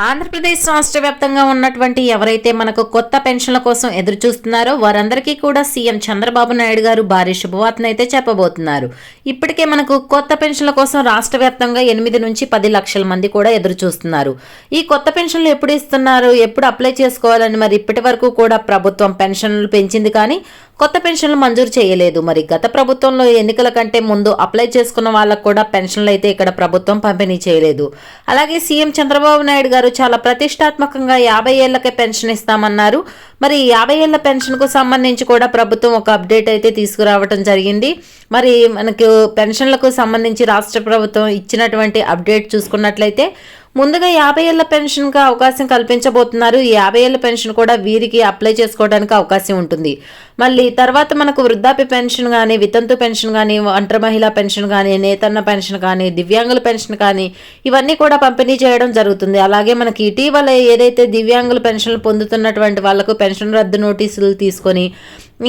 ఆంధ్రప్రదేశ్ రాష్ట్ర వ్యాప్తంగా ఉన్నటువంటి ఎవరైతే మనకు కొత్త పెన్షన్ల కోసం ఎదురు చూస్తున్నారో వారందరికీ కూడా సీఎం చంద్రబాబు నాయుడు గారు భారీ శుభవార్తను అయితే చెప్పబోతున్నారు. ఇప్పటికే మనకు కొత్త పెన్షన్ల కోసం రాష్ట్ర వ్యాప్తంగా ఎనిమిది నుంచి పది లక్షల మంది కూడా ఎదురు చూస్తున్నారు ఈ కొత్త పెన్షన్లు ఎప్పుడు ఇస్తున్నారు? ఎప్పుడు అప్లై చేసుకోవాలని మరి ఇప్పటి వరకు కూడా ప్రభుత్వం పెన్షన్లు పెంచింది కానీ కొత్త పెన్షన్లు మంజూరు చేయలేదు. మరి గత ప్రభుత్వంలో ఎన్నికల కంటే ముందు అప్లై చేసుకున్న వాళ్ళకు కూడా పెన్షన్లు అయితే ఇక్కడ ప్రభుత్వం పంపిణీ చేయలేదు. అలాగే సీఎం చంద్రబాబు నాయుడు గారు చాలా ప్రతిష్టాత్మకంగా యాభై ఏళ్ళకే పెన్షన్ ఇస్తామన్నారు. మరి యాభై ఏళ్ళ పెన్షన్కు సంబంధించి కూడా ప్రభుత్వం ఒక అప్డేట్ అయితే తీసుకురావడం జరిగింది. మరి మనకు పెన్షన్లకు సంబంధించి రాష్ట్ర ప్రభుత్వం ఇచ్చినటువంటి అప్డేట్ చూసుకున్నట్లయితే ముందుగా యాభై ఏళ్ళ పెన్షన్కి అవకాశం కల్పించబోతున్నారు. ఈ యాభై ఏళ్ళ పెన్షన్ కూడా వీరికి అప్లై చేసుకోవడానికి అవకాశం ఉంటుంది. మళ్ళీ తర్వాత మనకు వృద్ధాప్య పెన్షన్ కానీ వితంతు పెన్షన్ కానీ ఒంటరి మహిళా పెన్షన్ కానీ నేతన్న పెన్షన్ కానీ దివ్యాంగుల పెన్షన్ కానీ ఇవన్నీ కూడా పంపిణీ చేయడం జరుగుతుంది. అలాగే మనకి ఇటీవల ఏదైతే దివ్యాంగుల పెన్షన్లు పొందుతున్నటువంటి వాళ్ళకు పెన్షన్ రద్దు నోటీసులు తీసుకొని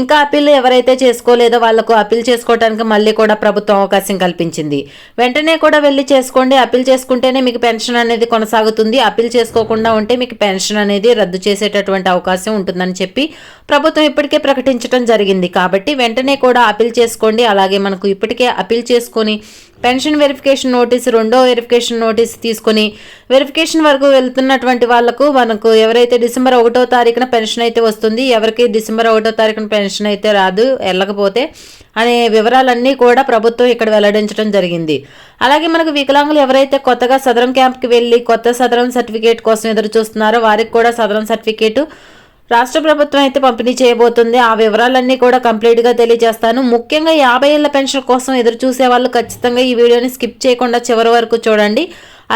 ఇంకా అప్పీల్ ఎవరైతే చేసుకోలేదో వాళ్ళకు అప్పీల్ చేసుకోవడానికి మళ్ళీ కూడా ప్రభుత్వం అవకాశం కల్పించింది. వెంటనే కూడా వెళ్ళి చేసుకోండి. అప్పీల్ చేసుకుంటేనే మీకు పెన్షన్ అనేది కొనసాగుతుంది. అప్పీల్ చేసుకోకుండా ఉంటే మీకు పెన్షన్ అనేది రద్దు చేసేటటువంటి అవకాశం ఉంటుందని చెప్పి ప్రభుత్వం ఇప్పటికే ప్రకటించడం జరిగింది. కాబట్టి వెంటనే కూడా అప్పీల్ చేసుకోండి. అలాగే మనకు ఇప్పటికే అప్పీల్ చేసుకొని పెన్షన్ వెరిఫికేషన్ నోటీస్ రెండో వెరిఫికేషన్ నోటీస్ తీసుకొని వెరిఫికేషన్ వరకు వెళ్తున్నటువంటి వాళ్ళకు మనకు ఎవరైతే డిసెంబర్ ఒకటో తారీఖున పెన్షన్ అయితే వస్తుంది ఎవరికి డిసెంబర్ ఒకటో తారీఖున పెన్షన్ అయితే రాదు వెళ్ళకపోతే అనే వివరాలన్నీ కూడా ప్రభుత్వం ఇక్కడ వెల్లడించడం జరిగింది. అలాగే మనకు వికలాంగులు ఎవరైతే కొత్తగా సదరం క్యాంప్కి వెళ్ళి కొత్త సదరం సర్టిఫికేట్ కోసం ఎదురు చూస్తున్నారో వారికి కూడా సదరం సర్టిఫికేటు రాష్ట్ర ప్రభుత్వం అయితే పంపిణీ చేయబోతుంది. ఆ వివరాలన్నీ కూడా కంప్లీట్గా తెలియజేస్తాను. ముఖ్యంగా యాభై ఏళ్ళ పెన్షన్ కోసం ఎదురు చూసే వాళ్ళు ఖచ్చితంగా ఈ వీడియోని స్కిప్ చేయకుండా చివరి వరకు చూడండి.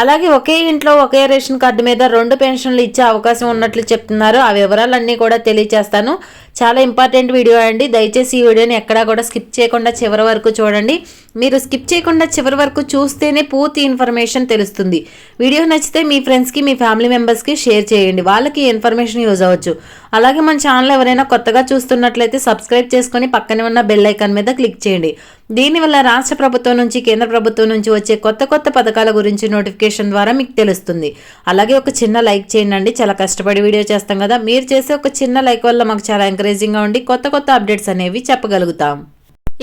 అలాగే ఒకే ఇంట్లో ఒకే రేషన్ కార్డు మీద రెండు పెన్షన్లు ఇచ్చే అవకాశం ఉన్నట్లు చెప్తున్నారు. ఆ వివరాలన్నీ కూడా తెలియజేస్తాను. చాలా ఇంపార్టెంట్ వీడియో అండి. దయచేసి ఈ వీడియోని ఎక్కడా కూడా స్కిప్ చేయకుండా చివరి వరకు చూడండి. మీరు స్కిప్ చేయకుండా చివరి వరకు చూస్తేనే పూర్తి ఇన్ఫర్మేషన్ తెలుస్తుంది. వీడియో నచ్చితే మీ ఫ్రెండ్స్కి మీ ఫ్యామిలీ మెంబర్స్కి షేర్ చేయండి. వాళ్ళకి ఇన్ఫర్మేషన్ యూజ్ అవ్వచ్చు. అలాగే మన ఛానల్ ఎవరైనా కొత్తగా చూస్తున్నట్లయితే సబ్స్క్రైబ్ చేసుకొని పక్కనే ఉన్న బెల్ ఐకాన్ మీద క్లిక్ చేయండి. దీనివల్ల రాష్ట్ర ప్రభుత్వం నుంచి కేంద్ర ప్రభుత్వం నుంచి వచ్చే కొత్త కొత్త పథకాల గురించి నోటిఫికేషన్ ద్వారా మీకు తెలుస్తుంది. అలాగే ఒక చిన్న లైక్ చేయండి. చాలా కష్టపడి వీడియో చేస్తాం కదా. మీరు చేసే ఒక చిన్న లైక్ వల్ల మాకు చాలా ఎంకరేజింగ్గా ఉండి కొత్త కొత్త అప్డేట్స్ అనేవి చెప్పగలుగుతాం.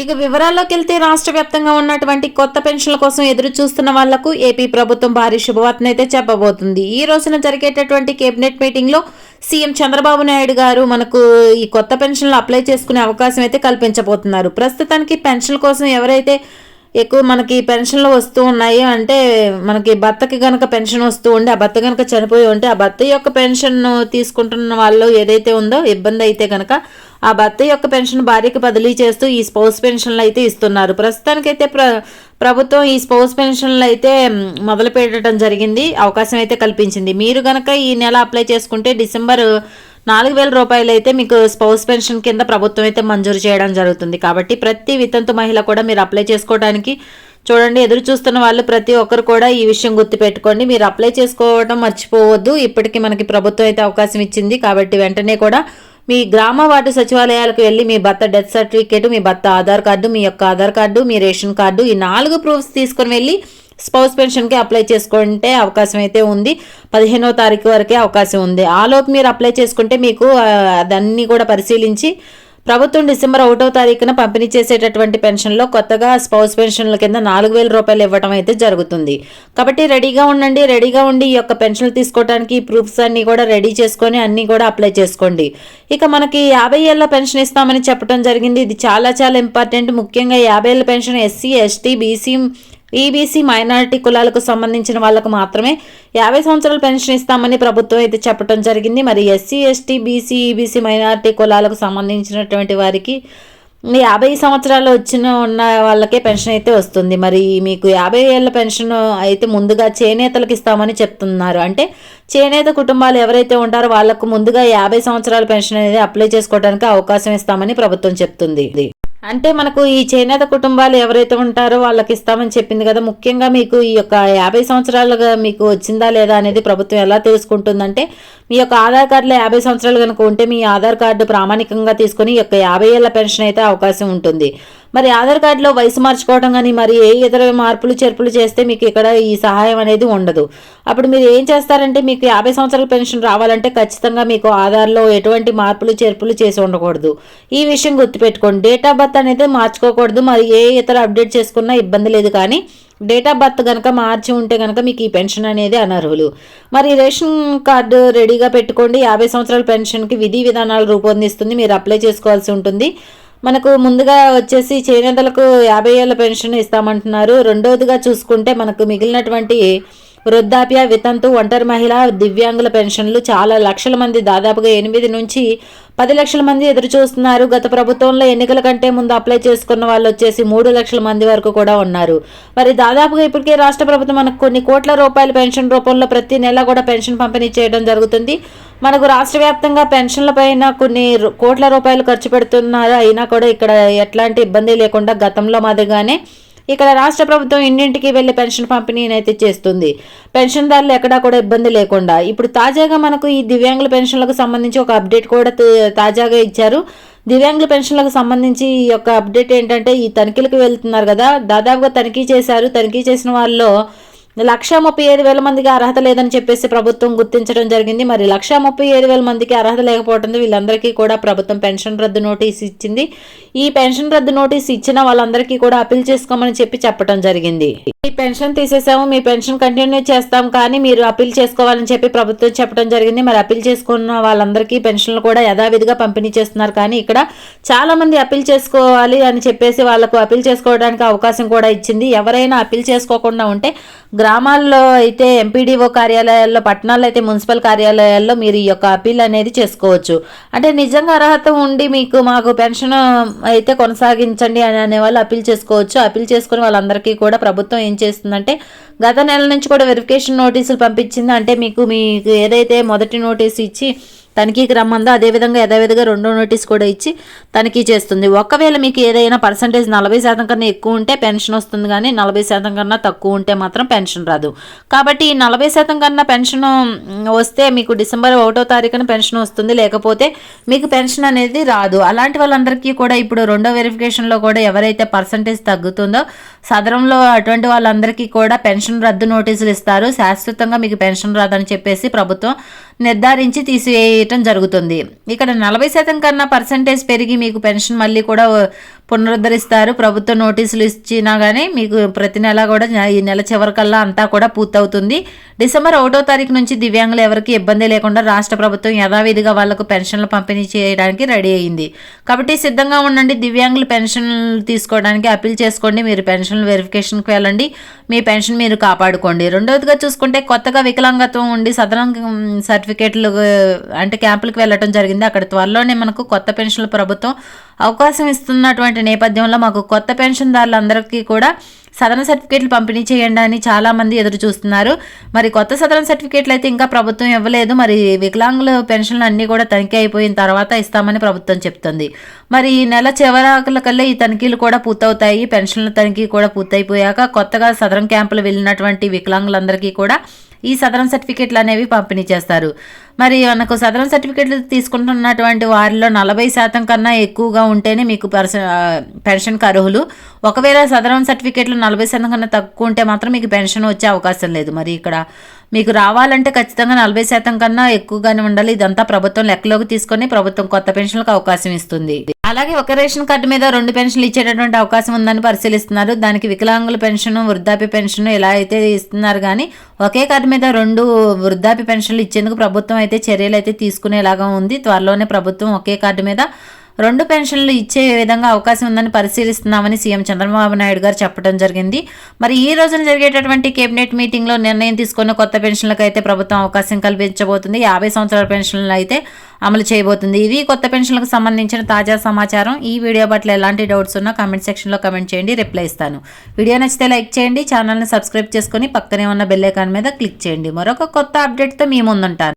ఇక వివరాల్లోకి వెళ్తే రాష్ట్ర వ్యాప్తంగా ఉన్నటువంటి కొత్త పెన్షన్ల కోసం ఎదురు చూస్తున్న వాళ్ళకు ఏపీ ప్రభుత్వం భారీ శుభవార్తను అయితే చెప్పబోతుంది. ఈ రోజున జరిగేటటువంటి కేబినెట్ మీటింగ్లో సీఎం చంద్రబాబు నాయుడు గారు మనకు ఈ కొత్త పెన్షన్లు అప్లై చేసుకునే అవకాశం అయితే కల్పించబోతున్నారు. ప్రస్తుతానికి పెన్షన్ల కోసం ఎవరైతే ఎక్కువ మనకి పెన్షన్లు వస్తూ ఉన్నాయి అంటే మనకి భర్తకి కనుక పెన్షన్ వస్తూ ఉండి ఆ భర్త కనుక చనిపోయి ఉంటే ఆ భర్త యొక్క పెన్షన్ తీసుకుంటున్న వాళ్ళు ఏదైతే ఉందో ఇబ్బంది అయితే కనుక ఆ భర్త యొక్క పెన్షన్ భార్యకి బదిలీ చేస్తూ ఈ స్పౌస్ పెన్షన్లు అయితే ఇస్తున్నారు. ప్రస్తుతానికైతే ప్ర ప్రభుత్వం ఈ స్పౌస్ పెన్షన్లు అయితే మొదలు పెట్టడం జరిగింది అవకాశం అయితే కల్పించింది. మీరు కనుక ఈ నెల అప్లై చేసుకుంటే డిసెంబర్ నాలుగు వేల రూపాయలు అయితే మీకు స్పౌస్ పెన్షన్ కింద ప్రభుత్వం అయితే మంజూరు చేయడం జరుగుతుంది. కాబట్టి ప్రతి వితంతు మహిళ కూడా మీరు అప్లై చేసుకోవడానికి చూడండి ఎదురు చూస్తున్న వాళ్ళు ప్రతి ఒక్కరు కూడా ఈ విషయం గుర్తుపెట్టుకోండి మీరు అప్లై చేసుకోవడం మర్చిపోవద్దు. ఇప్పటికీ మనకి ప్రభుత్వం అయితే అవకాశం ఇచ్చింది. కాబట్టి వెంటనే కూడా మీ గ్రామ వార్డు సచివాలయాలకు వెళ్ళి మీ భర్త డెత్ సర్టిఫికేట్ మీ భర్త ఆధార్ కార్డు మీ యొక్క ఆధార్ కార్డు మీ రేషన్ కార్డు ఈ నాలుగు ప్రూఫ్స్ తీసుకుని వెళ్ళి స్పౌస్ పెన్షన్కి అప్లై చేసుకుంటే అవకాశం అయితే ఉంది. పదిహేనో తారీఖు వరకే అవకాశం ఉంది. ఆలోపు మీరు అప్లై చేసుకుంటే మీకు అదన్నీ కూడా పరిశీలించి ప్రభుత్వం డిసెంబర్ ఒకటో తారీఖున పంపిణీ చేసేటటువంటి పెన్షన్లో కొత్తగా స్పౌస్ పెన్షన్ల కింద నాలుగు వేల రూపాయలు ఇవ్వడం అయితే జరుగుతుంది. కాబట్టి రెడీగా ఉండండి. రెడీగా ఉండి ఈ యొక్క పెన్షన్లు తీసుకోవడానికి ప్రూఫ్స్ అన్నీ కూడా రెడీ చేసుకొని అన్నీ కూడా అప్లై చేసుకోండి. ఇక మనకి యాభై ఏళ్ళ పెన్షన్ ఇస్తామని చెప్పడం జరిగింది. ఇది చాలా చాలా ఇంపార్టెంట్. ముఖ్యంగా యాభై ఏళ్ళ pension SC ST BC EBC minority కులాలకు సంబంధించిన వాళ్ళకు మాత్రమే యాభై సంవత్సరాల పెన్షన్ ఇస్తామని ప్రభుత్వం అయితే చెప్పడం జరిగింది. మరి SC ST BC EBC minority కులాలకు సంబంధించినటువంటి వారికి యాభై సంవత్సరాలు వచ్చిన ఉన్న వాళ్ళకే పెన్షన్ అయితే వస్తుంది. మరి మీకు యాభై ఏళ్ళ పెన్షన్ అయితే ముందుగా చేనేతలకు ఇస్తామని చెప్తున్నారు. అంటే చేనేత కుటుంబాలు ఎవరైతే ఉంటారో వాళ్ళకు ముందుగా యాభై సంవత్సరాల పెన్షన్ అనేది అప్లై చేసుకోవడానికి అవకాశం ఇస్తామని ప్రభుత్వం చెప్తుంది. అంటే మనకు ఈ చేనేత కుటుంబాలు ఎవరైతే ఉంటారో వాళ్ళకి ఇస్తామని చెప్పింది కదా. ముఖ్యంగా మీకు ఈ యొక్క యాభై సంవత్సరాలుగా మీకు వచ్చిందా లేదా అనేది ప్రభుత్వం ఎలా తెలుసుకుంటుందంటే మీ యొక్క ఆధార్ కార్డులో యాభై సంవత్సరాలు కనుక ఉంటే మీ ఆధార్ కార్డు ప్రామాణికంగా తీసుకుని ఈ యొక్క యాభై ఏళ్ళ పెన్షన్ అయితే అవకాశం ఉంటుంది. మరి ఆధార్ కార్డులో వయసు మార్చుకోవడం కానీ మరి ఏ ఇతర మార్పులు చేర్పులు చేస్తే మీకు ఇక్కడ ఈ సహాయం అనేది ఉండదు. అప్పుడు మీరు ఏం చేస్తారంటే మీకు యాభై సంవత్సరాల పెన్షన్ రావాలంటే ఖచ్చితంగా మీకు ఆధార్లో ఎటువంటి మార్పులు చేర్పులు చేసి ఉండకూడదు. ఈ విషయం గుర్తుపెట్టుకోండి. డేట్ ఆఫ్ బర్త్ అనేది మార్చుకోకూడదు. మరి ఏ ఇతర అప్డేట్ చేసుకున్నా ఇబ్బంది లేదు కానీ డేట్ ఆఫ్ బర్త్ కనుక మార్చి ఉంటే కనుక మీకు ఈ పెన్షన్ అనేది అనర్హులు. మరి రేషన్ కార్డు రెడీగా పెట్టుకోండి. యాభై సంవత్సరాల పెన్షన్కి విధి విధానాలు రూపొందిస్తుంది. మీరు అప్లై చేసుకోవాల్సి ఉంటుంది. మనకు ముందుగా వచ్చేసి చేనేతలకు యాభై ఏళ్ళ పెన్షన్ ఇస్తామంటున్నారు. రెండవదిగా చూసుకుంటే మనకు మిగిలినటువంటి వృద్ధాప్య వితంతు ఒంటరి మహిళ దివ్యాంగుల పెన్షన్లు చాలా లక్షల మంది దాదాపుగా ఎనిమిది నుంచి పది లక్షల మంది ఎదురు చూస్తున్నారు గత ప్రభుత్వంలో ఎన్నికల కంటే ముందు అప్లై చేసుకున్న వాళ్ళు వచ్చేసి మూడు లక్షల మంది వరకు కూడా ఉన్నారు. మరి దాదాపుగా ఇప్పటికే రాష్ట్ర ప్రభుత్వం మనకు కొన్ని కోట్ల రూపాయల పెన్షన్ రూపంలో ప్రతి నెల కూడా పెన్షన్ పంపిణీ చేయడం జరుగుతుంది. మనకు రాష్ట్ర వ్యాప్తంగా పెన్షన్లపైన కొన్ని కోట్ల రూపాయలు ఖర్చు పెడుతున్నారు. అయినా కూడా ఇక్కడ ఎట్లాంటి ఇబ్బంది లేకుండా గతంలో మాదిరిగానే ఇక్కడ రాష్ట్ర ప్రభుత్వం ఇంటింటికి వెళ్ళి పెన్షన్ పంపిణీని అయితే చేస్తుంది. పెన్షన్దారులు ఎక్కడా కూడా ఇబ్బంది లేకుండా. ఇప్పుడు తాజాగా మనకు ఈ దివ్యాంగుల పెన్షన్లకు సంబంధించి ఒక అప్డేట్ కూడా తాజాగా ఇచ్చారు. దివ్యాంగుల పెన్షన్లకు సంబంధించి ఈ యొక్క అప్డేట్ ఏంటంటే ఈ తనిఖీలకు వెళ్తున్నారు కదా. దాదాపుగా తనిఖీ చేశారు. తనిఖీ చేసిన వాళ్ళలో లక్ష ముప్పై ఐదు వేల మందికి అర్హత లేదని చెప్పేసి ప్రభుత్వం గుర్తించడం జరిగింది. మరి లక్ష ముప్పై ఐదు వేల మందికి అర్హత లేకపోవడంతో వీళ్ళందరికీ కూడా ప్రభుత్వం పెన్షన్ రద్దు నోటీస్ ఇచ్చింది. ఈ పెన్షన్ రద్దు నోటీస్ ఇచ్చిన వాళ్ళందరికీ కూడా అప్పీల్ చేసుకోమని చెప్పి చెప్పడం జరిగింది. మీ పెన్షన్ తీసేసాము మీ పెన్షన్ కంటిన్యూ చేస్తాం కానీ మీరు అప్పీల్ చేసుకోవాలని చెప్పి ప్రభుత్వం చెప్పడం జరిగింది. మరి అప్పీల్ చేసుకున్న వాళ్ళందరికీ పెన్షన్లు కూడా యథావిధిగా పంపిణీ చేస్తున్నారు. కానీ ఇక్కడ చాలా మంది అప్పీల్ చేసుకోవాలి అని చెప్పేసి వాళ్ళకు అప్పీల్ చేసుకోవడానికి అవకాశం కూడా ఇచ్చింది. ఎవరైనా అప్పీల్ చేసుకోకుండా ఉంటే గ్రామాల్లో అయితే ఎంపీడీఓ కార్యాలయాల్లో పట్టణాల్లో అయితే మున్సిపల్ కార్యాలయాల్లో మీరు ఈ యొక్క అప్పీల్ అనేది చేసుకోవచ్చు. అంటే నిజంగా అర్హత ఉండి మీకు మాకు పెన్షన్ అయితే కొనసాగించండి అని అనే వాళ్ళు అప్పీల్ చేసుకోవచ్చు. అప్పీల్ చేసుకుని వాళ్ళందరికీ కూడా ప్రభుత్వం ఏం చేస్తుందంటే గత నెల నుంచి కూడా వెరిఫికేషన్ నోటీసులు పంపించింది. అంటే మీకు మీకు ఏదైతే మొదటి నోటీసు ఇచ్చి తనిఖీకి రమ్మందో? అదేవిధంగా యథావిధిగా రెండో నోటీస్ కూడా ఇచ్చి తనిఖీ చేస్తుంది. ఒకవేళ మీకు ఏదైనా పర్సంటేజ్ నలభై శాతం కన్నా ఎక్కువ ఉంటే పెన్షన్ వస్తుంది కానీ నలభై శాతం కన్నా తక్కువ ఉంటే మాత్రం పెన్షన్ రాదు. కాబట్టి ఈ నలభై శాతం కన్నా పెన్షన్ వస్తే మీకు డిసెంబర్ ఒకటో తారీఖున పెన్షన్ వస్తుంది. లేకపోతే మీకు పెన్షన్ అనేది రాదు. అలాంటి వాళ్ళందరికీ కూడా ఇప్పుడు రెండో వెరిఫికేషన్లో కూడా ఎవరైతే పర్సంటేజ్ తగ్గుతుందో సదరంలో అటువంటి వాళ్ళందరికీ కూడా పెన్షన్ రద్దు నోటీసులు ఇస్తారు. శాశ్వతంగా మీకు పెన్షన్ రాదని చెప్పేసి ప్రభుత్వం నిర్ధారించి తీసివేయటం జరుగుతుంది. ఇక్కడ నలభై శాతం కన్నా పర్సంటేజ్ పెరిగి మీకు పెన్షన్ మళ్ళీ కూడా పునరుద్ధరిస్తారు. ప్రభుత్వ నోటీసులు ఇచ్చినా కానీ మీకు ప్రతి నెల కూడా ఈ నెల చివరికల్లా అంతా కూడా పూర్తవుతుంది. డిసెంబర్ ఒకటో తారీఖు నుంచి దివ్యాంగులు ఎవరికి ఇబ్బంది లేకుండా రాష్ట్ర ప్రభుత్వం యథావిధిగా వాళ్ళకు పెన్షన్లు పంపిణీ చేయడానికి రెడీ అయింది. కాబట్టి సిద్ధంగా ఉండండి. దివ్యాంగులు పెన్షన్లు తీసుకోవడానికి అప్పీల్ చేసుకోండి. మీరు పెన్షన్ వెరిఫికేషన్కి వెళ్ళండి. మీ పెన్షన్ మీరు కాపాడుకోండి. రెండవదిగా చూసుకుంటే కొత్తగా వికలాంగత్వం ఉండి సదనం సర్టిఫికేట్లు అంటే క్యాంపులకు వెళ్ళటం జరిగింది. అక్కడ త్వరలోనే మనకు కొత్త పెన్షన్లు ప్రభుత్వం అవకాశం ఇస్తున్నటువంటి నేపథ్యంలో మాకు కొత్త పెన్షన్దారులందరికీ కూడా సదన సర్టిఫికేట్లు పంపిణీ చేయండి అని చాలామంది ఎదురు చూస్తున్నారు. మరి కొత్త సదన సర్టిఫికేట్లు అయితే ఇంకా ప్రభుత్వం ఇవ్వలేదు. మరి వికలాంగుల పెన్షన్లు అన్నీ కూడా తనిఖీ అయిపోయిన తర్వాత ఇస్తామని ప్రభుత్వం చెప్తుంది. మరి ఈ నెల చివరాకుల కల్లా ఈ తనిఖీలు కూడా పూర్తవుతాయి. పెన్షన్ల తనిఖీ కూడా పూర్తయిపోయాక కొత్తగా సదరం క్యాంపులు వెళ్ళినటువంటి వికలాంగులందరికీ కూడా ఈ సదరం సర్టిఫికేట్లు అనేవి పంపిణీ చేస్తారు. మరి మనకు సదరన్ సర్టిఫికేట్లు తీసుకుంటున్నటువంటి వారిలో నలభై శాతం కన్నా ఎక్కువగా ఉంటేనే మీకు పెన్షన్కి అర్హులు ఒకవేళ సదరన్ సర్టిఫికేట్లు నలభై శాతం కన్నా తక్కువ ఉంటే మాత్రం మీకు పెన్షన్ వచ్చే అవకాశం లేదు. మరి ఇక్కడ మీకు రావాలంటే ఖచ్చితంగా నలభై శాతం కన్నా ఎక్కువగానే ఉండాలి. ఇదంతా ప్రభుత్వం లెక్కలోకి తీసుకొని ప్రభుత్వం కొత్త పెన్షన్లకు అవకాశం ఇస్తుంది. అలాగే ఒక రేషన్ కార్డు మీద రెండు పెన్షన్లు ఇచ్చేటటువంటి అవకాశం ఉందని పరిశీలిస్తున్నారు. దానికి వికలాంగుల పెన్షన్ వృద్ధాప్య పెన్షన్ ఎలా అయితే ఇస్తున్నారు కానీ ఒకే కార్డు మీద రెండు వృద్ధాప్య పెన్షన్లు ఇచ్చేందుకు ప్రభుత్వం అయితే చర్యలు అయితే తీసుకునేలాగా ఉంది. త్వరలోనే ప్రభుత్వం ఒకే కార్డు మీద రెండు పెన్షన్లు ఇచ్చే విధంగా అవకాశం ఉందని పరిశీలిస్తున్నామని సీఎం చంద్రబాబు నాయుడు గారు చెప్పడం జరిగింది. మరి ఈ రోజున జరిగేటటువంటి కేబినెట్ మీటింగ్లో నిర్ణయం తీసుకున్న కొత్త పెన్షన్లకు అయితే ప్రభుత్వం అవకాశం కల్పించబోతుంది. యాభై సంవత్సరాల పెన్షన్లు అయితే అమలు చేయబోతుంది. ఇవి కొత్త పెన్షన్లకు సంబంధించిన తాజా సమాచారం. ఈ వీడియో పట్ల ఎలాంటి డౌట్స్ ఉన్నా కమెంట్ సెక్షన్లో కమెంట్ చేయండి. రిప్లై ఇస్తాను. వీడియో నచ్చితే లైక్ చేయండి. ఛానల్ని సబ్స్క్రైబ్ చేసుకుని పక్కనే ఉన్న బెల్ ఐకాన్ మీద క్లిక్ చేయండి. మరొక కొత్త అప్డేట్తో మీ ముందుంటాను.